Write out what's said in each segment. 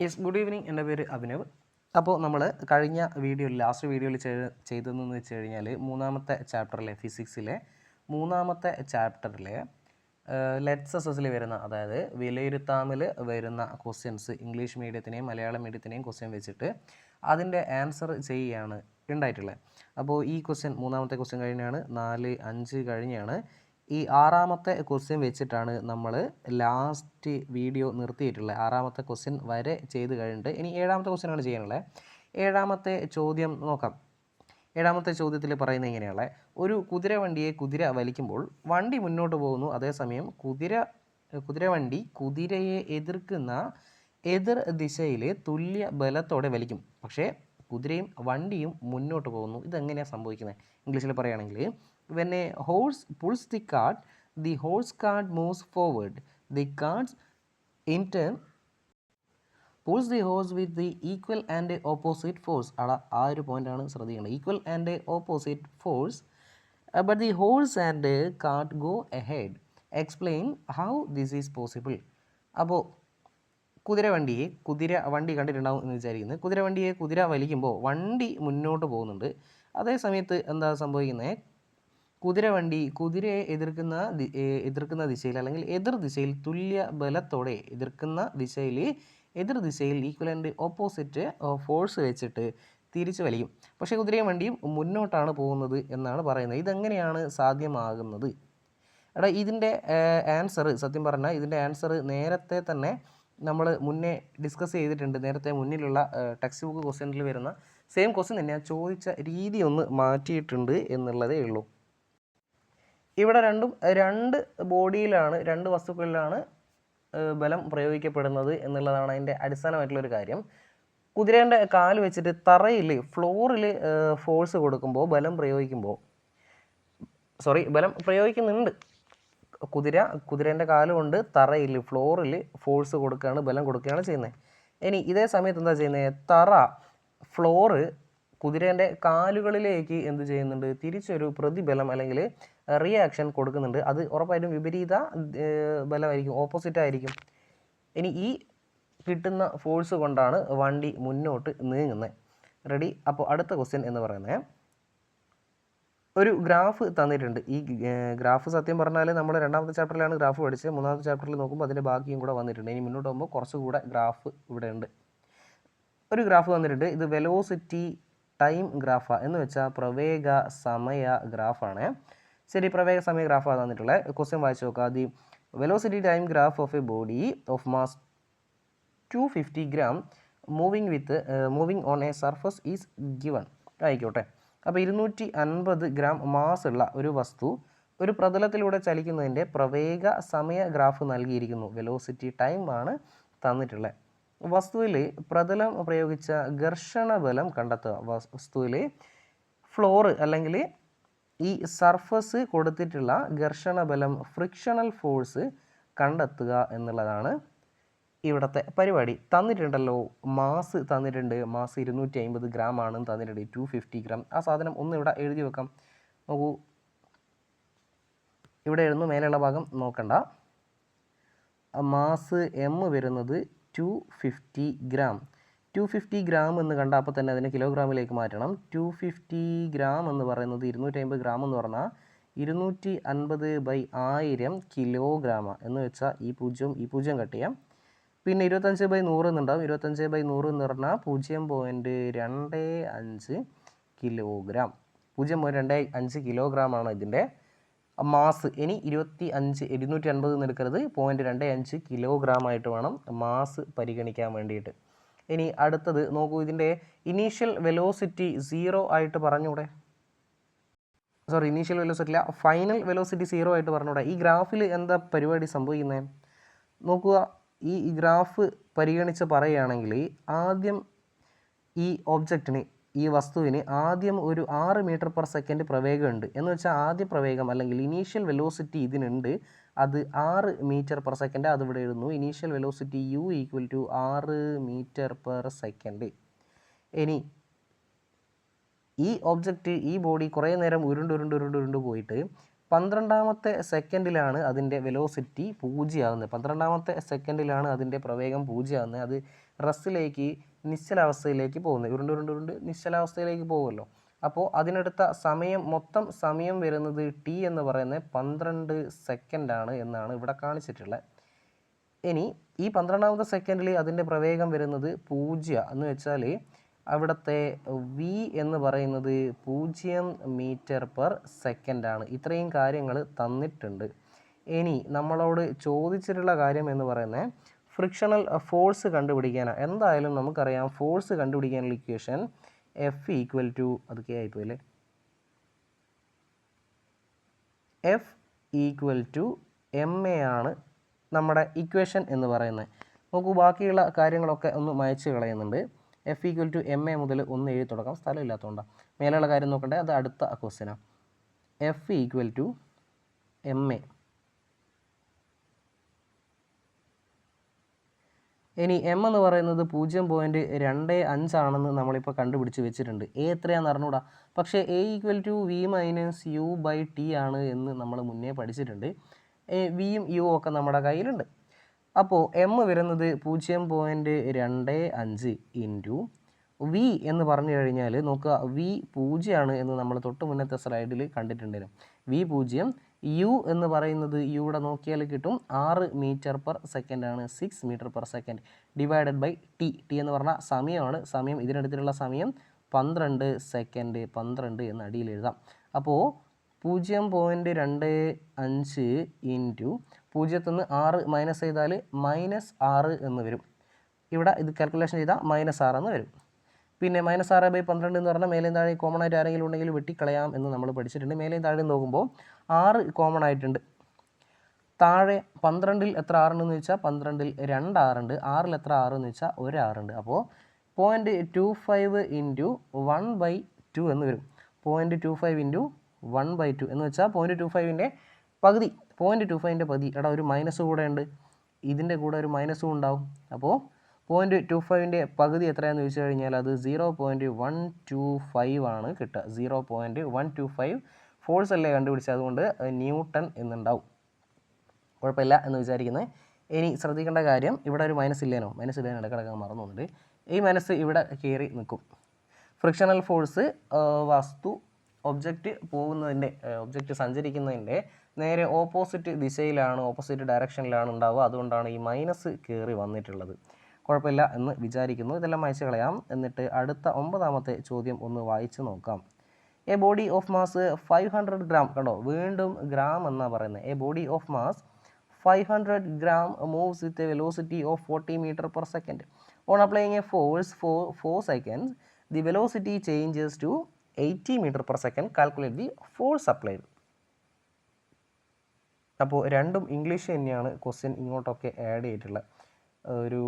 Yes good evening എന്റെ പേര് അഭിനവ്. അപ്പോൾ നമ്മൾ കഴിഞ്ഞ വീഡിയോയിൽ ലാസ്റ്റ് വീഡിയോയിൽ ചെയ്തതെന്ന് വെച്ച് കഴിഞ്ഞാൽ മൂന്നാമത്തെ ചാപ്റ്ററിലെ ഫിസിക്സിലെ മൂന്നാമത്തെ ചാപ്റ്ററിലെ ലെറ്റ്സ് എസ് വരുന്ന അതായത് വിലയിരുത്താമിൽ വരുന്ന ക്വസ്റ്റ്യൻസ് ഇംഗ്ലീഷ് മീഡിയത്തിനെയും മലയാളം മീഡിയത്തിനെയും ക്വസ്റ്റ്യൻ വെച്ചിട്ട് അതിന്റെ ആൻസർ ചെയ്യുകയാണ് ഉണ്ടായിട്ടുള്ളത്. അപ്പോൾ ഈ ക്വസ്റ്റ്യൻ മൂന്നാമത്തെ ക്വസ്റ്റ്യൻ കഴിഞ്ഞാണ് നാല് അഞ്ച് കഴിഞ്ഞാണ് ഈ ആറാമത്തെ ക്വസ്റ്റ്യൻ വെച്ചിട്ടാണ് നമ്മൾ ലാസ്റ്റ് വീഡിയോ നിർത്തിയിട്ടുള്ളത്. ആറാമത്തെ ക്വസ്റ്റ്യൻ വരെ ചെയ്ത് കഴിഞ്ഞിട്ട് ഇനി ഏഴാമത്തെ ക്വസ്റ്റ്യനാണ് ചെയ്യാനുള്ളത്. ഏഴാമത്തെ ചോദ്യം നോക്കാം. ഏഴാമത്തെ ചോദ്യത്തിൽ പറയുന്നത് ഇങ്ങനെയുള്ള ഒരു കുതിര വണ്ടിയെ കുതിര വലിക്കുമ്പോൾ വണ്ടി മുന്നോട്ട് പോകുന്നു. അതേസമയം കുതിര കുതിരവണ്ടി കുതിരയെ എതിർക്കുന്ന എതിർ ദിശയിൽ തുല്യ ബലത്തോടെ വലിക്കും. പക്ഷേ കുതിരയും വണ്ടിയും മുന്നോട്ട് പോകുന്നു. ഇതെങ്ങനെയാണ് സംഭവിക്കുന്നത്? ഇംഗ്ലീഷിൽ പറയുകയാണെങ്കിൽ when a horse pulls the cart, the horse cart moves forward. The cart in turn pulls the horse with the equal and opposite force. അവിടെ ആ ഒരു പോയിന്റാണ് ശ്രദ്ധിക്കേണ്ടത്. Equal and opposite force but the horse and cart go ahead explain how this is possible അപ്പോൾ കുതിരവണ്ടിയെ കുതിര വണ്ടി കണ്ടിട്ടുണ്ടാവും എന്ന് വിചാരിക്കുന്നത്. കുതിരവണ്ടിയെ കുതിര വലിക്കുമ്പോൾ വണ്ടി മുന്നോട്ട് പോകുന്നുണ്ട്. അതേ സമയത്ത് എന്താ സംഭവിക്കുന്നത് കുതിരവണ്ടി കുതിരയെ എതിർക്കുന്ന എതിർക്കുന്ന ദിശയിൽ അല്ലെങ്കിൽ എതിർ ദിശയിൽ തുല്യ ബലത്തോടെ എതിർക്കുന്ന ദിശയിൽ എതിർ ദിശയിൽ ഈക്വലന്റ് ഓപ്പോസിറ്റ് ഫോഴ്സ് വെച്ചിട്ട് തിരിച്ചു വലിയും. പക്ഷേ കുതിരയും വണ്ടിയും മുന്നോട്ടാണ് പോകുന്നത് എന്നാണ് പറയുന്നത്. ഇതെങ്ങനെയാണ് സാധ്യമാകുന്നത്? എടാ ഇതിന്റെ ആൻസർ സത്യം പറഞ്ഞാൽ ഇതിന്റെ ആൻസർ നേരത്തെ തന്നെ നമ്മൾ മുന്നേ ഡിസ്കസ് ചെയ്തിട്ടുണ്ട്. നേരത്തെ മുന്നിലുള്ള ടെക്സ്റ്റ് ബുക്ക് ക്വസ്റ്റ്യനിൽ വരുന്ന സെയിം ക്വസ്റ്റ്യൻ തന്നെ ചോദിച്ച രീതി ഒന്ന് മാറ്റിയിട്ടുണ്ട് എന്നുള്ളതേ ഉള്ളൂ. ഇവിടെ രണ്ടും രണ്ട് ബോഡിയിലാണ് രണ്ട് വസ്തുക്കളിലാണ് ബലം പ്രയോഗിക്കപ്പെടുന്നത് എന്നുള്ളതാണ് അതിന്റെ അടിസ്ഥാനമായിട്ടുള്ളൊരു കാര്യം. കുതിരേന്റെ കാൽ വെച്ചിട്ട് തറയിൽ ഫ്ലോറിൽ ഫോഴ്സ് കൊടുക്കുമ്പോൾ ബലം പ്രയോഗിക്കുമ്പോൾ സോറി ബലം പ്രയോഗിക്കുന്നുണ്ട്. കുതിര കുതിരേന്റെ കാൽ കൊണ്ട് തറയിൽ ഫ്ലോറിൽ ഫോഴ്സ് കൊടുക്കുകയാണ് ബലം കൊടുക്കുകയാണ് ചെയ്യുന്നത്. ഇനി ഇതേ സമയത്ത് എന്താ ചെയ്യുന്നത്? തറ ഫ്ലോറ് കുതിരേന്റെ കാലുകളിലേക്ക് എന്ത് ചെയ്യുന്നുണ്ട്? തിരിച്ചൊരു പ്രതിബലം അല്ലെങ്കിൽ റിയാക്ഷൻ കൊടുക്കുന്നുണ്ട്. അത് ഉറപ്പായിട്ടും വിപരീത ബലമായിരിക്കും ഓപ്പോസിറ്റ് ആയിരിക്കും. ഇനി ഈ കിട്ടുന്ന ഫോഴ്സ് കൊണ്ടാണ് വണ്ടി മുന്നോട്ട് നീങ്ങുന്നത്. റെഡി അപ്പോൾ അടുത്ത ക്വസ്റ്റ്യൻ എന്ന് പറയുന്നത് ഒരു ഗ്രാഫ് തന്നിട്ടുണ്ട്. ഈ ഗ്രാഫ് സത്യം പറഞ്ഞാൽ നമ്മൾ രണ്ടാമത്തെ ചാപ്റ്ററിലാണ് ഗ്രാഫ് പഠിച്ചത്. മൂന്നാമത്തെ ചാപ്റ്ററിൽ നോക്കുമ്പോൾ അതിന്റെ ബാക്കിയും കൂടെ വന്നിട്ടുണ്ട്. ഇനി മുന്നോട്ട് പോകുമ്പോൾ കുറച്ചുകൂടെ ഗ്രാഫ് ഇവിടെ ഉണ്ട്. ഒരു ഗ്രാഫ് തന്നിട്ടുണ്ട്. ഇത് വെലോസിറ്റി ടൈം ഗ്രാഫാണ് എന്ന് വെച്ചാൽ പ്രവേഗ സമയ ഗ്രാഫാണ് ശരി പ്രവേഗ സമയ ഗ്രാഫാണ് തന്നിട്ടുള്ളത് ക്വസ്റ്റ്യൻ വായിച്ചു നോക്കുക the velocity time graph of a body of mass two fifty gram moving with moving on a surface is given ആയിക്കോട്ടെ. അപ്പോൾ ഇരുന്നൂറ്റി അൻപത് ഗ്രാം മാസ് ഉള്ള ഒരു വസ്തു ഒരു പ്രതലത്തിലൂടെ ചലിക്കുന്നതിന്റെ പ്രവേഗ സമയ ഗ്രാഫ് നൽകിയിരിക്കുന്നു. വെലോസിറ്റി ടൈം ആണ് തന്നിട്ടുള്ളത് വസ്തുവിൽ പ്രതലം പ്രയോഗിച്ച ഘർഷണ ബലം കണ്ടെത്തുക. വസ്തുവിൽ ഫ്ലോറ് അല്ലെങ്കിൽ ഈ സർഫസ് കൊടുത്തിട്ടുള്ള ഘർഷണ ബലം ഫ്രിക്ഷണൽ ഫോഴ്സ് കണ്ടെത്തുക എന്നുള്ളതാണ് ഇവിടുത്തെ പരിപാടി. തന്നിട്ടുണ്ടല്ലോ മാസ് തന്നിട്ടുണ്ട്. മാസ് ഇരുന്നൂറ്റി അമ്പത് ഗ്രാം ആണ് തന്നിട്ടുണ്ട്. ടു ഫിഫ്റ്റി ഗ്രാം ആ സാധനം ഒന്ന് ഇവിടെ എഴുതി വെക്കാം. നോക്കൂ. ഇവിടെ എഴുതുന്നു മേലെയുള്ള ഭാഗം നോക്കണ്ട. മാസ് എം വരുന്നത് two fifty gram two fifty gram എന്ന് കണ്ട അപ്പോൾ തന്നെ അതിനെ കിലോഗ്രാമിലേക്ക് മാറ്റണം. ടു ഫിഫ്റ്റി ഗ്രാം എന്ന് പറയുന്നത് ഇരുന്നൂറ്റി അമ്പത് ഗ്രാം എന്ന് പറഞ്ഞാൽ ഇരുന്നൂറ്റി അൻപത് ബൈ ആയിരം കിലോഗ്രാമ എന്ന് വെച്ചാൽ ഈ പൂജ്യം ഈ പൂജ്യം കട്ട് ചെയ്യാം. പിന്നെ ഇരുപത്തഞ്ച് ബൈ നൂറ് എന്നുണ്ടാവും. ഇരുപത്തഞ്ച് ബൈ നൂറ് എന്ന് പറഞ്ഞാൽ പൂജ്യം പോയിന്റ് രണ്ട് അഞ്ച് കിലോഗ്രാം പൂജ്യം പോയിന്റ് രണ്ട് അഞ്ച് കിലോഗ്രാമാണ് ഇതിന്റെ മാസ് ഇനി ഇരുപത്തി അഞ്ച് ഇരുന്നൂറ്റി അൻപത് എന്ന് എടുക്കരുത്. പോയിന്റ് രണ്ട് അഞ്ച് കിലോഗ്രാം ആയിട്ട് വേണം മാസ് പരിഗണിക്കാൻ വേണ്ടിയിട്ട്. ഇനി അടുത്തത് നോക്കൂ ഇതിന്റെ ഇനീഷ്യൽ വെലോസിറ്റി സീറോ ആയിട്ട് പറഞ്ഞൂടെ? സോറി ഇനീഷ്യൽ വെലോസിറ്റി അല്ല ഫൈനൽ വെലോസിറ്റി സീറോ ആയിട്ട് പറഞ്ഞൂടെ? ഈ ഗ്രാഫിൽ എന്താ പരിപാടി സംഭവിക്കുന്നത് നോക്കുക ഈ ഗ്രാഫ് പരിഗണിച്ച് പറയുകയാണെങ്കിൽ ആദ്യം ഈ ഒബ്ജക്റ്റിന് ഈ വസ്തുവിന് ആദ്യം ഒരു ആറ് മീറ്റർ പെർ സെക്കൻഡ് പ്രവേഗമുണ്ട്. എന്ന് വെച്ചാൽ ആദ്യ പ്രവേഗം അല്ലെങ്കിൽ ഇനീഷ്യൽ വെലോസിറ്റി ഇതിനുണ്ട്. അത് ആറ് മീറ്റർ പെർ സെക്കൻഡ് അത് ഇവിടെ എഴുതുന്നു. Initial velocity u equal to ആറ് മീറ്റർ പെർ സെക്കൻഡ് ഇനി ഈ ഒബ്ജക്റ്റ് ഈ ബോഡി കുറേ നേരം ഉരുണ്ട് ഉരുണ്ട് ഉരുണ്ട് ഉരുണ്ട് പോയിട്ട് പന്ത്രണ്ടാമത്തെ സെക്കൻഡിലാണ് അതിന്റെ വെലോസിറ്റി പൂജ്യമാകുന്നത്. പന്ത്രണ്ടാമത്തെ സെക്കൻഡിലാണ് അതിന്റെ പ്രവേഗം പൂജ്യമാകുന്നത്. അത് റസ്സിലേക്ക് നിശ്ചലാവസ്ഥയിലേക്ക് പോകുന്നത്. ഉരുണ്ട് ഉരുണ്ട് ഉരുണ്ട് നിശ്ചലാവസ്ഥയിലേക്ക് പോകുമല്ലോ. അപ്പോൾ അതിനെടുത്ത സമയം മൊത്തം സമയം വരുന്നത് ടി എന്ന് പറയുന്നത് പന്ത്രണ്ട് സെക്കൻഡാണ് എന്നാണ് ഇവിടെ കാണിച്ചിട്ടുള്ളത്. ഇനി ഈ പന്ത്രണ്ടാമത്തെ സെക്കൻഡിൽ അതിന്റെ പ്രവേഗം വരുന്നത് പൂജ്യ എന്ന് വെച്ചാൽ അവിടുത്തെ വി എന്ന് പറയുന്നത് പൂജ്യം മീറ്റർ പെർ സെക്കൻഡാണ്. ഇത്രയും കാര്യങ്ങൾ തന്നിട്ടുണ്ട്. ഇനി നമ്മളോട് ചോദിച്ചിട്ടുള്ള കാര്യം എന്ന് പറയുന്നത് ഫ്രിക്ഷണൽ ഫോഴ്സ് കണ്ടുപിടിക്കാനാണ്. എന്തായാലും നമുക്കറിയാം ഫോഴ്സ് കണ്ടുപിടിക്കാനുള്ള ഇക്വേഷൻ എഫ് ഈക്വൽ ടു അത് കെ ആയിപ്പോയി അല്ലേ F equal to M A ആണ് നമ്മുടെ ഇക്വേഷൻ എന്ന് പറയുന്നത്. നോക്കൂ ബാക്കിയുള്ള കാര്യങ്ങളൊക്കെ ഒന്ന് മയച്ച് കളയുന്നുണ്ട്. F equal to M A മുതൽ ഒന്ന് എഴുതി തുടങ്ങാം. സ്ഥലമില്ലാത്തതുകൊണ്ടാണ് മേലെയുള്ള കാര്യം നോക്കണ്ടേ അത് അടുത്ത ക്വസ്റ്റ്യനാണ് F equal to M A ഇനി എം എന്ന് പറയുന്നത് പൂജ്യം പോയിന്റ് രണ്ട് അഞ്ചാണെന്ന് നമ്മളിപ്പോൾ കണ്ടുപിടിച്ച് വെച്ചിട്ടുണ്ട്. എ എത്രയാണെന്ന് അറിഞ്ഞൂടാ. പക്ഷേ A equal to V minus U by T ആണ് എന്ന് നമ്മൾ മുന്നേ പഠിച്ചിട്ടുണ്ട്. വിയും യു ഒക്കെ നമ്മുടെ കയ്യിലുണ്ട്. അപ്പോൾ എം വരുന്നത് പൂജ്യം പോയിന്റ് രണ്ട് അഞ്ച് ഇന്റു വി എന്ന് പറഞ്ഞു കഴിഞ്ഞാൽ നോക്കുക വി പൂജ്യമാണ് എന്ന് നമ്മൾ തൊട്ട് മുന്നത്തെ സ്ലൈഡിൽ കണ്ടിട്ടുണ്ടായിരുന്നു. വി പൂജ്യം യു എന്ന് പറയുന്നത് യുടെ നോക്കിയാൽ കിട്ടും. ആറ് മീറ്റർ പെർ സെക്കൻഡ് ആണ്. Six metre per second. Divided by T. T എന്ന് പറഞ്ഞാൽ സമയമാണ്. സമയം ഇതിനടുത്തുള്ള സമയം പന്ത്രണ്ട് സെക്കൻഡ്. പന്ത്രണ്ട് എന്ന് അടിയിൽ എഴുതാം. അപ്പോൾ പൂജ്യം പോയിന്റ് രണ്ട് അഞ്ച് ഇന്റു പൂജ്യത്തിൽ നിന്ന് ആറ് മൈനസ് ചെയ്താൽ മൈനസ് ആറ് എന്ന് വരും. ഇവിടെ ഇത് കാൽക്കുലേഷൻ ചെയ്താൽ മൈനസ് ആറ് എന്ന് വരും. പിന്നെ മൈനസ് ആറ് ബൈ പന്ത്രണ്ട് എന്ന് പറഞ്ഞാൽ മേലെയും താഴെ കോമൺ ആയിട്ട് ആരെങ്കിലും ഉണ്ടെങ്കിൽ വെട്ടിക്കളയാം എന്ന് നമ്മൾ പഠിച്ചിട്ടുണ്ട്. മേലെയും താഴെ നോക്കുമ്പോൾ ആറ് കോമൺ ആയിട്ടുണ്ട്. താഴെ പന്ത്രണ്ടിൽ എത്ര ആറുണ്ടെന്ന് വെച്ചാൽ പന്ത്രണ്ടിൽ രണ്ട് ആറുണ്ട്. ആറിൽ എത്ര ആറെന്ന് വെച്ചാൽ ഒരു ആറുണ്ട്. അപ്പോൾ point two five into one by two എന്ന് വരും. Point two five into one by two എന്ന് വെച്ചാൽ പോയിന്റ് ടു ഫൈവിന്റെ പകുതി. പോയിന്റ് ടു ഫൈവിന്റെ പകുതി. എടാ ഒരു മൈനസ് കൂടെ ഉണ്ട്. ഇതിന്റെ കൂടെ ഒരു മൈനസും ഉണ്ടാവും. അപ്പോൾ പോയിന്റ് ടു ഫൈവിന്റെ പകുതി എത്രയാണെന്ന് ചോദിച്ചു കഴിഞ്ഞാൽ അത് zero point one two five ആണ് കിട്ടുക. Zero point one two five force അല്ലേ കണ്ടുപിടിച്ചത്? അതുകൊണ്ട് ന്യൂട്ടൺ എന്നുണ്ടാവും. കുഴപ്പമില്ല എന്ന് വിചാരിക്കുന്നത്. ഇനി ശ്രദ്ധിക്കേണ്ട കാര്യം ഇവിടെ ഒരു മൈനസ് ഇല്ലേനോ? മൈനസ് ഇല്ലേനോ? ഇടക്കിടക്ക് മറന്നുണ്ട് ഈ മനസ്സ് ഇവിടെ കയറി നിൽക്കും. ഫ്രിക്ഷണൽ ഫോഴ്സ് വസ്തു ഒബ്ജക്റ്റ് പോകുന്നതിന്റെ ഒബ്ജക്റ്റ് സഞ്ചരിക്കുന്നതിന്റെ നേരെ ഓപ്പോസിറ്റ് ദിശയിലാണ് ഓപ്പോസിറ്റ് ഡയറക്ഷനിലാണ് ഉണ്ടാവുക. അതുകൊണ്ടാണ് ഈ മൈനസ് കയറി വന്നിട്ടുള്ളത്. കുഴപ്പമില്ല എന്ന് വിചാരിക്കുന്നു. ഇതെല്ലാം അയച്ചു കളയാം. എന്നിട്ട് അടുത്ത ഒമ്പതാമത്തെ ചോദ്യം ഒന്ന് വായിച്ചു നോക്കാം. A body of mass five hundred gram കണ്ടോ? വീണ്ടും ഗ്രാം എന്നാണ് പറയുന്നത്. A body of mass five hundred gram moves with a velocity of forty metre per second on applying a force for four seconds the velocity changes to eighty metre per second calculate the force applied അപ്പോൾ രണ്ടും English തന്നെയാണ് question ഇങ്ങോട്ടൊക്കെ add ചെയ്തിട്ടുള്ളത്. ഒരു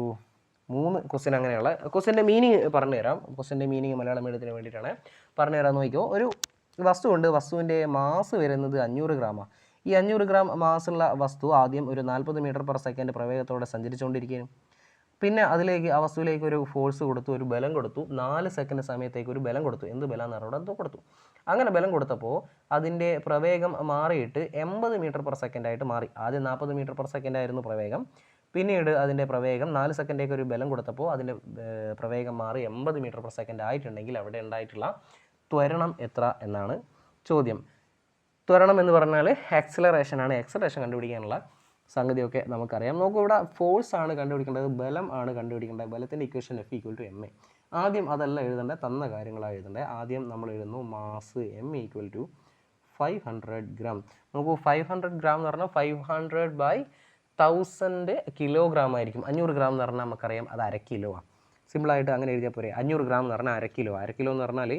മൂന്ന് question അങ്ങനെയുള്ള ക്വസ്റ്റ്യന്റെ meaning പറഞ്ഞു തരാം. ക്വസ്റ്റ്യന്റെ മീനിങ് മലയാളം മീഡിയത്തിന് വേണ്ടിയിട്ടാണ്. പറഞ്ഞുതരാൻ നോക്കിയോ ഒരു വസ്തു ഉണ്ട് വസ്തുവിന്റെ മാസ് വരുന്നത് അഞ്ഞൂറ് ഗ്രാമാണ് ഈ അഞ്ഞൂറ് ഗ്രാം മാസുള്ള വസ്തു ആദ്യം ഒരു നാൽപ്പത് മീറ്റർ പെർ സെക്കൻഡ് പ്രവേഗത്തോടെ സഞ്ചരിച്ചുകൊണ്ടിരിക്കുകയും പിന്നെ അതിലേക്ക് ആ വസ്തുവിലേക്ക് ഒരു ഫോഴ്സ് കൊടുത്തു ഒരു ബലം കൊടുത്തു. നാല് സെക്കൻഡ് സമയത്തേക്ക് ഒരു ബലം കൊടുത്തു. എന്ത് ബലം എന്നറിവിടെ എന്തോ കൊടുത്തു. അങ്ങനെ ബലം കൊടുത്തപ്പോൾ അതിന്റെ പ്രവേഗം മാറിയിട്ട് എൺപത് മീറ്റർ പെർ സെക്കൻഡ് ആയിട്ട് മാറി. ആദ്യം നാൽപ്പത് മീറ്റർ പെർ സെക്കൻഡ് ആയിരുന്നു പ്രവേഗം. പിന്നീട് അതിന്റെ പ്രവേഗം നാല് സെക്കൻഡേക്ക് ഒരു ബലം കൊടുത്തപ്പോൾ അതിന്റെ പ്രവേഗം മാറി എൺപത് മീറ്റർ പെർ സെക്കൻഡ് ആയിട്ടുണ്ടെങ്കിൽ അവിടെ ഉണ്ടായിട്ടുള്ള ത്വരണം എത്ര എന്നാണ് ചോദ്യം. ത്വരണം എന്ന് പറഞ്ഞാൽ ആക്സിലറേഷൻ ആണ്. ആക്സിലറേഷൻ കണ്ടുപിടിക്കാനുള്ള സംഗതിയൊക്കെ നമുക്കറിയാം. നോക്കൂ ഇവിടെ ഫോഴ്സ് ആണ് കണ്ടുപിടിക്കേണ്ടത് ബലം ആണ് കണ്ടുപിടിക്കേണ്ടത്. ബലത്തിന്റെ equation F equal to M A ആദ്യം അതല്ല എഴുതേണ്ടത് തന്ന കാര്യങ്ങളാണ് എഴുതേണ്ടത്. ആദ്യം നമ്മൾ എഴുതുന്നു mass M equal to five hundred gram നോക്കൂ ഫൈവ് ഹൺഡ്രഡ് ഗ്രാം എന്ന് പറഞ്ഞാൽ five hundred by thousand kilogram ആയിരിക്കും. അഞ്ഞൂറ് ഗ്രാം എന്ന് പറഞ്ഞാൽ നമുക്കറിയാം അത് അര കിലോ ആണ് സിമ്പിളായിട്ട് അങ്ങനെ എഴുതിയാൽ പോരെ. അഞ്ഞൂറ് ഗ്രാം എന്ന് പറഞ്ഞാൽ അര കിലോ അര കിലോ എന്ന് പറഞ്ഞാൽ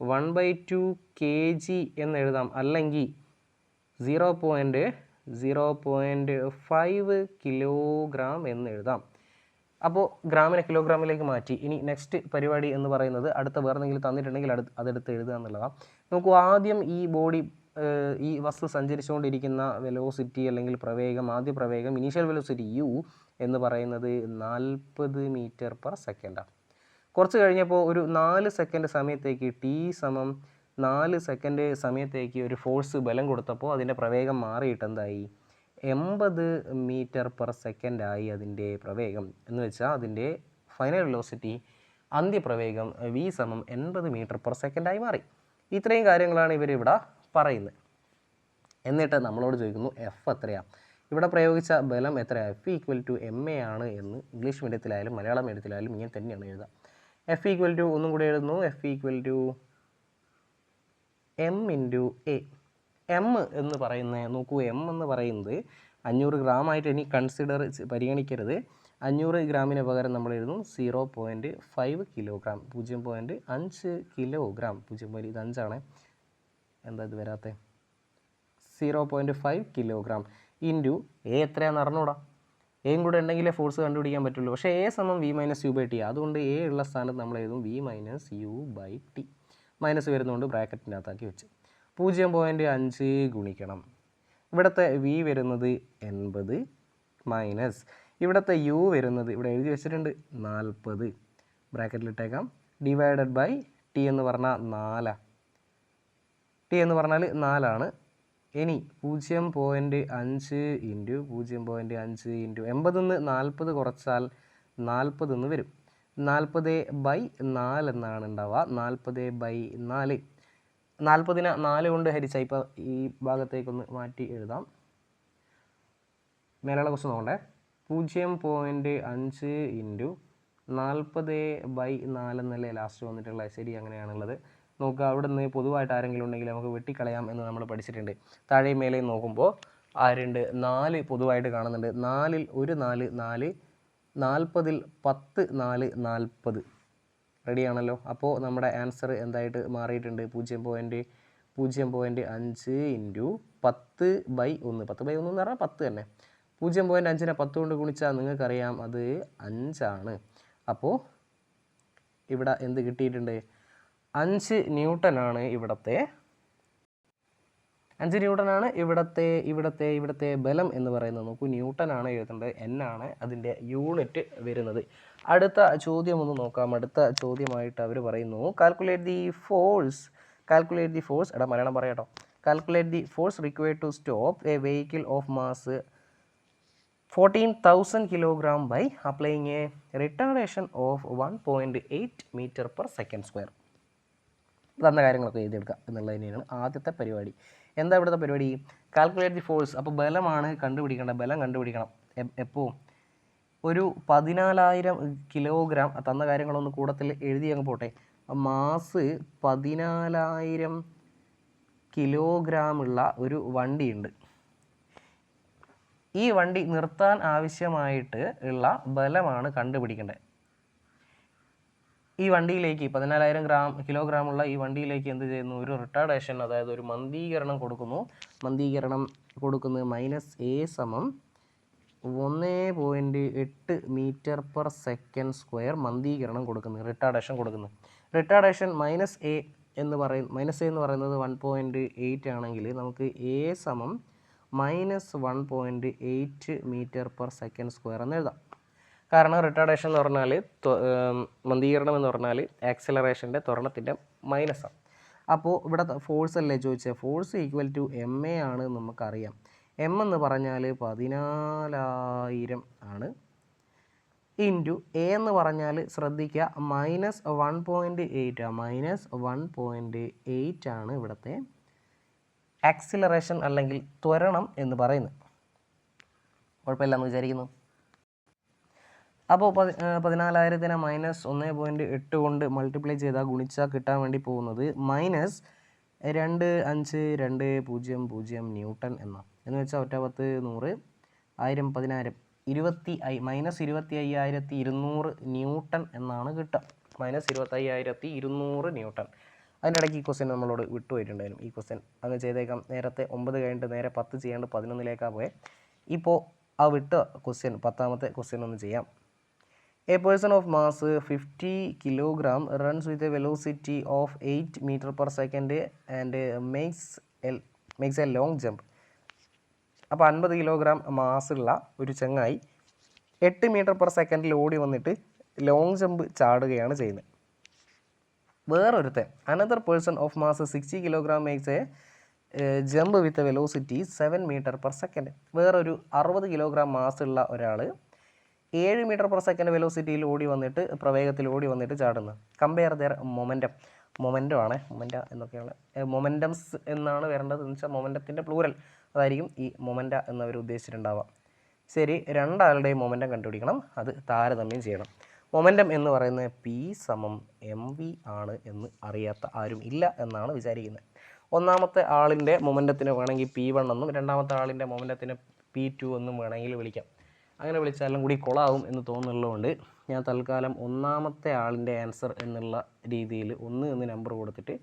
one by two K G എന്ന് എഴുതാം. അല്ലെങ്കിൽ zero point zero point five kilogram എന്ന് എഴുതാം. അപ്പോൾ ഗ്രാമിനെ കിലോഗ്രാമിലേക്ക് മാറ്റി. ഇനി നെക്സ്റ്റ് പരിപാടി എന്ന് പറയുന്നത് അടുത്ത വേറെ എന്തെങ്കിലും തന്നിട്ടുണ്ടെങ്കിൽ അടുത്ത് അതെടുത്ത് എഴുതുക എന്നുള്ളതാണ് നമുക്ക് ആദ്യം ഈ ബോഡി ഈ വസ്തു സഞ്ചരിച്ചുകൊണ്ടിരിക്കുന്ന വെലോസിറ്റി അല്ലെങ്കിൽ പ്രവേഗം ആദ്യ പ്രവേഗം ഇനീഷ്യൽ വെലോസിറ്റി യു എന്ന് പറയുന്നത് നാൽപ്പത് മീറ്റർ പെർ സെക്കൻഡാണ് കുറച്ച് കഴിഞ്ഞപ്പോൾ ഒരു നാല് സെക്കൻഡ് സമയത്തേക്ക് ടി സമം നാല് സെക്കൻഡ് സമയത്തേക്ക് ഒരു ഫോഴ്സ് ബലം കൊടുത്തപ്പോൾ അതിന്റെ പ്രവേഗം മാറിയിട്ട് എന്തായി? എൺപത് മീറ്റർ പെർ സെക്കൻഡായി അതിന്റെ പ്രവേഗം. എന്ന് വെച്ചാൽ അതിന്റെ ഫൈനൽ വെലോസിറ്റി അന്ത്യപ്രവേഗം വി സമം എൺപത് മീറ്റർ പെർ സെക്കൻഡായി മാറി. ഇത്രയും കാര്യങ്ങളാണ് ഇവർ ഇവിടെ പറയുന്നത്. എന്നിട്ട് നമ്മളോട് ചോദിക്കുന്നു എഫ് എത്രയാണ് ഇവിടെ പ്രയോഗിച്ച ബലം എത്രയാണ് F equal to M A ആണ് എന്ന് ഇംഗ്ലീഷ് മീഡിയത്തിലായാലും മലയാളം മീഡിയത്തിലായാലും ഇങ്ങനെ തന്നെയാണ് എഴുതുക. എഫ് ഈക്വൽ ടു ഒന്നും കൂടി എഴുതുന്നു. F equal to M into A M എന്ന് പറയുന്നത് നോക്കൂ എം എന്ന് പറയുന്നത് അഞ്ഞൂറ് ഗ്രാം ആയിട്ട് ഇനി കൺസിഡർ പരിഗണിക്കരുത്. അഞ്ഞൂറ് ഗ്രാമിന് പകരം നമ്മൾ എഴുതുന്നു സീറോ പോയിന്റ് ഫൈവ് കിലോഗ്രാം പൂജ്യം പോയിന്റ് അഞ്ച് കിലോഗ്രാം പൂജ്യം പോയിന്റ് ഇത് അഞ്ചാണ്. എന്താ ഇത് വരാത്തത് zero point five kilogram into A എത്രയാണെന്ന് അറിഞ്ഞൂടാ? എയും കൂടെ ഉണ്ടെങ്കിലേ ഫോഴ്സ് കണ്ടുപിടിക്കാൻ പറ്റുള്ളൂ. പക്ഷേ എ സമം V minus U by T അതുകൊണ്ട് എ ഉള്ള സ്ഥാനത്ത് നമ്മൾ എഴുതും V minus U by T minus വരുന്നതുകൊണ്ട് ബ്രാക്കറ്റിനകത്താക്കി വെച്ച്. പൂജ്യം പോയിന്റ് അഞ്ച് ഗുണിക്കണം. ഇവിടുത്തെ വി വരുന്നത് എൺപത് മൈനസ് ഇവിടുത്തെ യു വരുന്നത് ഇവിടെ എഴുതി വെച്ചിട്ടുണ്ട് നാൽപ്പത്. ബ്രാക്കറ്റിലിട്ടേക്കാം ഡിവൈഡഡ് ബൈ ടി എന്ന് പറഞ്ഞാൽ നാലാ. ടി എന്ന് പറഞ്ഞാൽ നാലാണ്. ഇനി പൂജ്യം പോയിന്റ് അഞ്ച് ഇന്റു പൂജ്യം പോയിന്റ് അഞ്ച് ഇന്റു എൺപതിന്ന് നാൽപ്പത് കുറച്ചാൽ നാൽപ്പതെന്ന് വരും. നാൽപ്പത് ബൈ നാല് എന്നാണ് ഉണ്ടാവുക. നാൽപ്പത് ബൈ നാല്. നാൽപ്പതിനെ നാല് കൊണ്ട് ഹരിച്ചാൽ ഇപ്പോൾ ഈ ഭാഗത്തേക്കൊന്ന് മാറ്റി എഴുതാം. മേലുള്ള ക്വസ്റ്റ് നോക്കണ്ടേ. പൂജ്യം പോയിന്റ് അഞ്ച് ഇന്റു നാൽപ്പത് ബൈ നാലെന്നല്ലേ ലാസ്റ്റ് വന്നിട്ടുള്ളത് ശരി അങ്ങനെയാണുള്ളത്. നോക്കുക. അവിടെ നിന്ന് പൊതുവായിട്ട് ആരെങ്കിലും ഉണ്ടെങ്കിൽ നമുക്ക് വെട്ടിക്കളയാം എന്ന് നമ്മൾ പഠിച്ചിട്ടുണ്ട്. താഴെയും മേലെയും നോക്കുമ്പോൾ ആരുണ്ട് നാല് പൊതുവായിട്ട് കാണുന്നുണ്ട്. നാലിൽ ഒരു നാല് നാല് നാൽപ്പതിൽ പത്ത് നാല് നാൽപ്പത്. റെഡിയാണല്ലോ അപ്പോൾ നമ്മുടെ ആൻസർ എന്തായിട്ട് മാറിയിട്ടുണ്ട്? പൂജ്യം പോയിന്റ് പൂജ്യം പോയിന്റ് അഞ്ച് ഇന്റു പത്ത് ബൈ ഒന്ന്. പത്ത് ബൈ ഒന്ന് എന്ന് പറഞ്ഞാൽ പത്ത് തന്നെ. പൂജ്യം പോയിന്റ് അഞ്ചിനെ പത്ത് കൊണ്ട് ഗുണിച്ചാൽ നിങ്ങൾക്കറിയാം അത് അഞ്ചാണ്. അപ്പോൾ ഇവിടെ എന്ത് കിട്ടിയിട്ടുണ്ട്? അഞ്ച് ന്യൂട്ടനാണ് ഇവിടത്തെ. അഞ്ച് ന്യൂട്ടനാണ് ഇവിടത്തെ ഇവിടത്തെ ഇവിടത്തെ ബലം എന്ന് പറയുന്നത്. നോക്കൂ ന്യൂട്ടനാണ് എഴുതേണ്ടത്. എൻ ആണ് അതിന്റെ യൂണിറ്റ് വരുന്നത്. അടുത്ത ചോദ്യം ഒന്ന് നോക്കാം. അടുത്ത ചോദ്യമായിട്ട് അവർ പറയുന്നു calculate the force calculate the force എടാ മലയാളം പറയാട്ടോ calculate the force required to stop a vehicle of mass fourteen thousand kilogram by applying a retardation of one point eight metre per second square തന്ന കാര്യങ്ങളൊക്കെ എഴുതിയെടുക്കുക എന്നുള്ളത് തന്നെയാണ് ആദ്യത്തെ പരിപാടി. എന്താ ഇവിടുത്തെ പരിപാടി? കാൽക്കുലേറ്റ് ദി ഫോഴ്സ് അപ്പോൾ ബലമാണ് കണ്ടുപിടിക്കേണ്ടത്. ബലം കണ്ടുപിടിക്കണം. എപ്പോൾ ഒരു പതിനാലായിരം കിലോഗ്രാം തന്ന കാര്യങ്ങളൊന്ന് കൂടത്തിൽ എഴുതി അങ്ങ് പോട്ടെ. മാസ് പതിനാലായിരം കിലോഗ്രാമുള്ള ഒരു വണ്ടിയുണ്ട്. ഈ വണ്ടി നിർത്താൻ ആവശ്യമായിട്ട് ഉള്ള ബലമാണ് കണ്ടുപിടിക്കേണ്ടത്. ഈ വണ്ടിയിലേക്ക് പതിനാലായിരം ഗ്രാം കിലോഗ്രാം ഉള്ള ഈ വണ്ടിയിലേക്ക് എന്ത് ചെയ്യുന്നു? ഒരു റിട്ടാർഡേഷൻ അതായത് ഒരു മന്ദീകരണം കൊടുക്കുന്നു. മന്ദീകരണം കൊടുക്കുന്നത് മൈനസ് എ സമം ഒന്ന് പോയിന്റ് എട്ട് മീറ്റർ പെർ സെക്കൻഡ് സ്ക്വയർ മന്ദീകരണം കൊടുക്കുന്നു റിട്ടാർഡേഷൻ കൊടുക്കുന്നു. റിട്ടാർഡേഷൻ മൈനസ് എ എന്ന് പറയും മൈനസ് എ എന്ന് പറയുന്നത് വൺ പോയിന്റ് എയ്റ്റ് ആണെങ്കിൽ നമുക്ക് എ സമം minus one point eight metre per second square എന്ന് എഴുതാം. കാരണം റിട്ടാർഡേഷൻ എന്ന് പറഞ്ഞാൽ മന്ദീകരണം എന്ന് പറഞ്ഞാൽ ആക്സിലറേഷന്റെ ത്വരണത്തിന്റെ മൈനസാണ് അപ്പോൾ ഇവിടെ ഫോഴ്സ് അല്ലേ ചോദിച്ചത് force equal to M A ആണ് നമുക്കറിയാം. എം എന്ന് പറഞ്ഞാൽ പതിനാലായിരം ആണ്. ഇന്റു എ എന്ന് പറഞ്ഞാൽ ശ്രദ്ധിക്കുക മൈനസ് വൺ പോയിന്റ് എയ്റ്റ് ആണ് മൈനസ് വൺ പോയിന്റ് എയ്റ്റ് ആണ് ഇവിടുത്തെ ആക്സിലറേഷൻ അല്ലെങ്കിൽ ത്വരണം എന്ന് പറയുന്നത്. കുഴപ്പമില്ല എന്ന് വിചാരിക്കുന്നു. അപ്പോൾ പതി പതിനാലായിരത്തിനെ മൈനസ് ഒന്ന് പോയിന്റ് എട്ട് കൊണ്ട് മൾട്ടിപ്ലൈ ചെയ്താൽ ഗുണിച്ചാൽ കിട്ടാൻ വേണ്ടി പോകുന്നത് മൈനസ് രണ്ട് അഞ്ച് രണ്ട് പൂജ്യം പൂജ്യം ന്യൂട്ടൺ എന്ന എന്ന് വെച്ചാൽ ഒറ്റ പത്ത് നൂറ് ആയിരം പതിനായിരം ഇരുപത്തി ഐ മൈനസ് ഇരുപത്തി അയ്യായിരത്തി ഇരുന്നൂറ് ന്യൂട്ടൺ എന്നാണ് കിട്ടുക. മൈനസ് ഇരുപത്തി അയ്യായിരത്തി ഇരുന്നൂറ് ന്യൂട്ടൺ. അതിന്റെ ഇടയ്ക്ക് ഈ ക്വസ്റ്റ്യൻ നമ്മളോട് വിട്ടുപോയിട്ടുണ്ടായിരുന്നു ഈ ക്വസ്റ്റ്യൻ അങ്ങ് ചെയ്തേക്കാം. നേരത്തെ ഒമ്പത് കഴിഞ്ഞിട്ട് നേരെ പത്ത് ചെയ്യാണ്ട് പതിനൊന്നിലേക്കാണ് പോയത് ഇപ്പോൾ ആ വിട്ട ക്വസ്റ്റ്യൻ പത്താമത്തെ ക്വസ്റ്റ്യൻ ഒന്ന് ചെയ്യാം. Person of mass 50 kilogram runs with a velocity of 8 meter per second and uh, makes a, makes a long jump. അപ്പോൾ അൻപത് കിലോഗ്രാം മാസുള്ള ഒരു ചങ്ങായി എട്ട് മീറ്റർ പെർ സെക്കൻഡിൽ ഓടി വന്നിട്ട് ലോങ് ജമ്പ് ചാടുകയാണ് ചെയ്യുന്നത് വേറൊരുത്തൻ another person of mass sixty kilogram makes a jump with velocity seven metre per second വേറൊരു അറുപത് കിലോഗ്രാം മാസ് ഉള്ള ഒരാൾ ഏഴ് മീറ്റർ പെർ സെക്കൻഡ് വെലോസിറ്റിയിൽ ഓടി വന്നിട്ട് പ്രവേഗത്തിൽ ഓടി വന്നിട്ട് ചാടുന്നത്. കമ്പയർ ദർ മൊമെന്റം മൊമെന്റം ആണ് മൊമെന്റ എന്നൊക്കെയാണ്. മൊമെന്റംസ് എന്നാണ് വരേണ്ടത്. എന്ന് വെച്ചാൽ മൊമെന്റത്തിന്റെ പ്ലൂരൽ അതായിരിക്കും ഈ മൊമെന്റ എന്നവർ ഉദ്ദേശിച്ചിട്ടുണ്ടാവുക. ശരി രണ്ടാളുടെയും മൊമെന്റം കണ്ടുപിടിക്കണം. അത് താരതമ്യം ചെയ്യണം. മൊമെന്റം എന്ന് പറയുന്നത് പി സമം എം വി ആണ് എന്ന് അറിയാത്ത ആരും ഇല്ല എന്നാണ് വിചാരിക്കുന്നത്. ഒന്നാമത്തെ ആളിന്റെ മൊമെന്റത്തിന് വേണമെങ്കിൽ പി വൺ എന്നും രണ്ടാമത്തെ ആളിന്റെ മൊമെന്റത്തിന് പി ടു എന്നും വേണമെങ്കിൽ വിളിക്കാം. അങ്ങനെ വിളിച്ചാലും കൂടി കൊളാവും എന്ന് തോന്നുന്നുള്ളതുകൊണ്ട് ഞാൻ തൽക്കാലം ഒന്നാമത്തെ ആളിന്റെ ആൻസർ എന്നുള്ള രീതിയിൽ ഒന്ന് എന്ന് നമ്പർ കൊടുത്തിട്ട്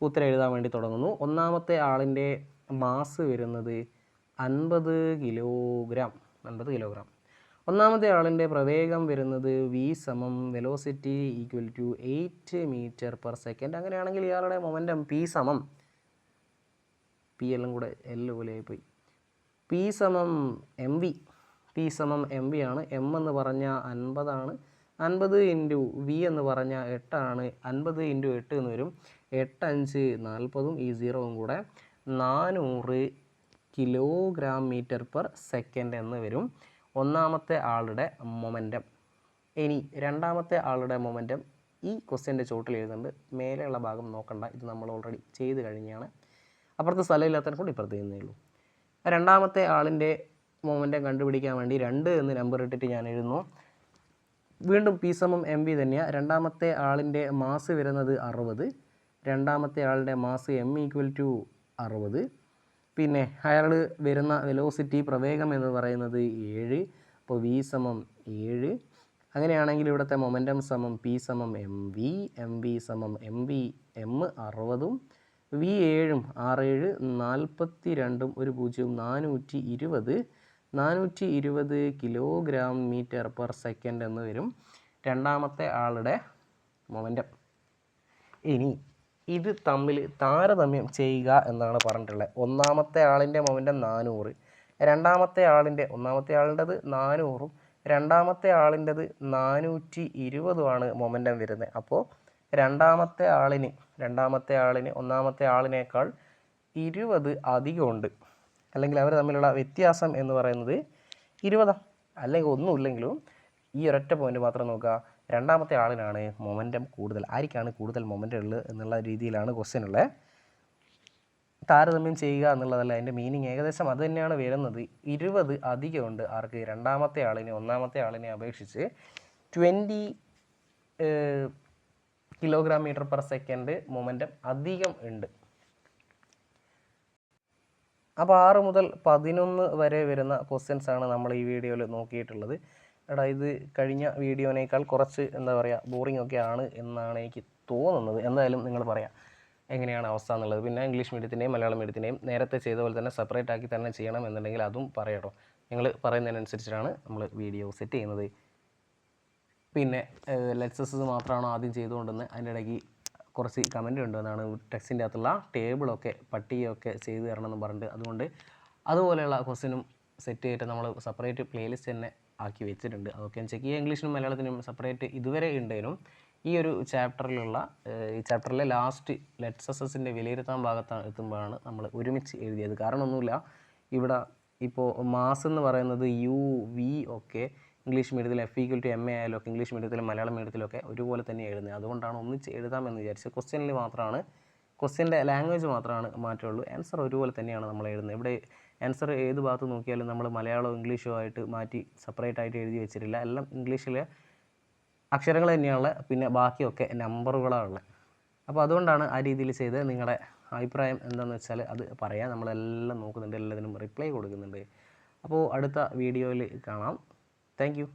ഉത്തരം എഴുതാൻ വേണ്ടി തുടങ്ങുന്നു. ഒന്നാമത്തെ ആളിന്റെ മാസ് വരുന്നത് അൻപത് കിലോഗ്രാം. അൻപത് കിലോഗ്രാം. ഒന്നാമത്തെ ആളിന്റെ പ്രവേഗം വരുന്നത് വി സമം velocity equal to eight metre per second അങ്ങനെയാണെങ്കിൽ ഇയാളുടെ മൊമെന്റം പി സമം പി എല്ലാം കൂടെ എല്ല് പോലെ ആയിപ്പോയി. പി സമം എം വി പി സമം എം വി ആണ്. എം എന്ന് പറഞ്ഞാൽ അൻപതാണ് അൻപത് ഇന്റു വി എന്ന് പറഞ്ഞാൽ എട്ടാണ് അൻപത് ഇന്റു എട്ട് എന്ന് വരും. എട്ട് അഞ്ച് നാൽപ്പതും ഈ സീറോവും കൂടെ നാനൂറ് കിലോഗ്രാം മീറ്റർ പെർ സെക്കൻഡ് എന്ന് വരും. ഒന്നാമത്തെ ആളുടെ മൊമെന്റം ഇനി രണ്ടാമത്തെ ആളുടെ മൊമെന്റം ഈ ക്വസ്റ്റ്യന്റെ ചോട്ടിൽ എഴുതുന്നുണ്ട്. മേലെയുള്ള ഭാഗം നോക്കണ്ട. ഇത് നമ്മൾ ഓൾറെഡി ചെയ്ത് കഴിഞ്ഞാണ്. അപ്പുറത്തെ സ്ഥലമില്ലാത്തതിനെ കൊണ്ട് ഇപ്പുറത്ത് ചെയ്യുന്നേ ഉള്ളൂ. രണ്ടാമത്തെ ആളിന്റെ മൊമെന്റം കണ്ടുപിടിക്കാൻ വേണ്ടി രണ്ട് എന്ന് നമ്പർ ഇട്ടിട്ട് ഞാൻ എഴുതുന്നു വീണ്ടും പി സമം എം വി തന്നെയാണ് രണ്ടാമത്തെ ആളിന്റെ മാസ് വരുന്നത് അറുപത്. രണ്ടാമത്തെ ആളുടെ മാസ് എം ഈക്വൽ ടു അറുപത്. പിന്നെ അയാൾ വരുന്ന വെലോസിറ്റി പ്രവേഗം എന്ന് പറയുന്നത് ഏഴ്. അപ്പോൾ വി സമം ഏഴ്. അങ്ങനെയാണെങ്കിൽ ഇവിടുത്തെ മൊമെന്റം സമം പി സമം എം വി എം വി സമം എം വി എം അറുപതും. വി ഏഴും ആറേഴ് നാൽപ്പത്തി രണ്ടും ഒരു പൂജ്യവും നാനൂറ്റി ഇരുപത്. നാനൂറ്റി ഇരുപത് കിലോഗ്രാം മീറ്റർ പെർ സെക്കൻഡ് എന്ന് വരും രണ്ടാമത്തെ ആളുടെ മൊമെന്റം ഇനി ഇത് തമ്മിൽ താരതമ്യം ചെയ്യുക എന്നാണ് പറഞ്ഞിട്ടുള്ളത്. ഒന്നാമത്തെ ആളിന്റെ മൊമെന്റം നാനൂറ് രണ്ടാമത്തെ ആളിന്റെ ഒന്നാമത്തെ ആളിന്റെത് നാനൂറും രണ്ടാമത്തെ ആളിന്റെത് നാനൂറ്റി ഇരുപതുമാണ് മൊമെന്റം വരുന്നത്. അപ്പോൾ രണ്ടാമത്തെ ആളിന് രണ്ടാമത്തെ ആളിന് ഒന്നാമത്തെ ആളിനേക്കാൾ ഇരുപത് അധികമുണ്ട്. അല്ലെങ്കിൽ അവർ തമ്മിലുള്ള വ്യത്യാസം എന്ന് പറയുന്നത് ഇരുപതാണ് അല്ലെങ്കിൽ ഒന്നുമില്ലെങ്കിലും ഈ ഒരൊറ്റ പോയിന്റ് മാത്രം നോക്കുക. രണ്ടാമത്തെ ആളിനാണ് മൊമെന്റം കൂടുതൽ. ആർക്കാണ് കൂടുതൽ മൊമെന്റം ഉള്ളത് എന്നുള്ള രീതിയിലാണ് ക്വസ്റ്റ്യൻ ഉള്ളത് താരതമ്യം ചെയ്യുക എന്നുള്ളതല്ല അതിന്റെ മീനിങ് ഏകദേശം അത് തന്നെയാണ് വരുന്നത്. ഇരുപത് അധികമുണ്ട് ആർക്ക്? രണ്ടാമത്തെ ആളിനെ ഒന്നാമത്തെ ആളിനെ അപേക്ഷിച്ച് twenty kilogram metre per second momentum അധികം ഉണ്ട്. അപ്പോൾ ആറ് മുതൽ പതിനൊന്ന് വരെ വരുന്ന ക്വസ്റ്റ്യൻസ് ആണ് നമ്മൾ ഈ വീഡിയോയിൽ നോക്കിയിട്ടുള്ളത്. എടാ ഇത് കഴിഞ്ഞ വീഡിയോനേക്കാൾ കുറച്ച് എന്താ പറയുക ബോറിംഗ് ഒക്കെ ആണ് എന്നാണ് എനിക്ക് തോന്നുന്നത്. എന്തായാലും നിങ്ങൾ പറയാം എങ്ങനെയാണ് അവസ്ഥ എന്നുള്ളത്. പിന്നെ ഇംഗ്ലീഷ് മീഡിയത്തിന്റെയും മലയാളം മീഡിയത്തിന്റെയും നേരത്തെ ചെയ്ത പോലെ തന്നെ സെപ്പറേറ്റ് ആക്കി തന്നെ ചെയ്യണം എന്നുണ്ടെങ്കിൽ അതും പറയട്ടോ. നിങ്ങൾ പറയുന്നതിനനുസരിച്ചിട്ടാണ് നമ്മൾ വീഡിയോ സെറ്റ് ചെയ്യുന്നത്. പിന്നെ ലെക്സസ് മാത്രമാണോ ആദ്യം ചെയ്തുകൊണ്ടെന്ന് അതിന്റെ ഇടയ്ക്ക് കുറച്ച് കമന്റ് ഉണ്ടെന്നാണ് ടെക്സ്റ്റിന്റെ അകത്തുള്ള ടേബിളൊക്കെ പട്ടികയൊക്കെ ചെയ്തു തരണമെന്ന് പറഞ്ഞിട്ട് അതുകൊണ്ട് അതുപോലെയുള്ള ക്വസ്റ്റിനും സെറ്റ് ചെയ്തിട്ട് നമ്മൾ സെപ്പറേറ്റ് പ്ലേലിസ്റ്റ് തന്നെ ആക്കി വെച്ചിട്ടുണ്ട്. അതൊക്കെ ചെക്ക് ചെയ്യുക. ഇംഗ്ലീഷിനും മലയാളത്തിനും സെപ്പറേറ്റ് ഇതുവരെ ഉണ്ടേനും ഈ ഒരു ചാപ്റ്ററിലുള്ള ഈ ചാപ്റ്ററിലെ ലാസ്റ്റ് ലെറ്റ്സസിന്റെ വിലയിരുത്താൻ ഭാഗത്താണ് എത്തുമ്പോഴാണ് നമ്മൾ ഒരുമിച്ച് എഴുതിയത്. കാരണമൊന്നുമില്ല ഇവിടെ ഇപ്പോൾ മാസ് എന്ന് പറയുന്നത് യു വി ഒക്കെ ഇംഗ്ലീഷ് മീഡിയത്തിൽ F equal to M A ആയാലും ഒക്കെ ഇംഗ്ലീഷ് മീഡിയത്തിലും മലയാളം മീഡിയത്തിലൊക്കെ ഒരുപോലെ തന്നെ എഴുതുന്നത്. അതുകൊണ്ടാണ് ഒന്നിച്ച് എഴുതാമെന്ന് വിചാരിച്ചത്. ക്വസ്റ്റ്യനിൽ മാത്രമാണ് ക്വസ്റ്റ്യന്റെ ലാംഗ്വേജ് മാത്രമാണ് മാറ്റമുള്ളൂ. ആൻസർ ഒരുപോലെ തന്നെയാണ് നമ്മൾ എഴുതുന്നത്. ഇവിടെ ആൻസർ ഏത് ഭാഗത്ത് നോക്കിയാലും നമ്മൾ മലയാളവും ഇംഗ്ലീഷോ ആയിട്ട് മാറ്റി സെപ്പറേറ്റ് ആയിട്ട് എഴുതി വെച്ചിട്ടില്ല. എല്ലാം ഇംഗ്ലീഷിലെ അക്ഷരങ്ങൾ തന്നെയാണ് പിന്നെ ബാക്കിയൊക്കെ നമ്പറുകളാണ് ഉള്ളത് അപ്പോൾ അതുകൊണ്ടാണ് ആ രീതിയിൽ ചെയ്ത് നിങ്ങളുടെ അഭിപ്രായം എന്താണെന്ന് വെച്ചാൽ അത് പറയാം നമ്മളെല്ലാം നോക്കുന്നുണ്ട്. എല്ലാത്തിനും റിപ്ലൈ കൊടുക്കുന്നുണ്ട്. അപ്പോൾ അടുത്ത വീഡിയോയിൽ കാണാം. Thank you.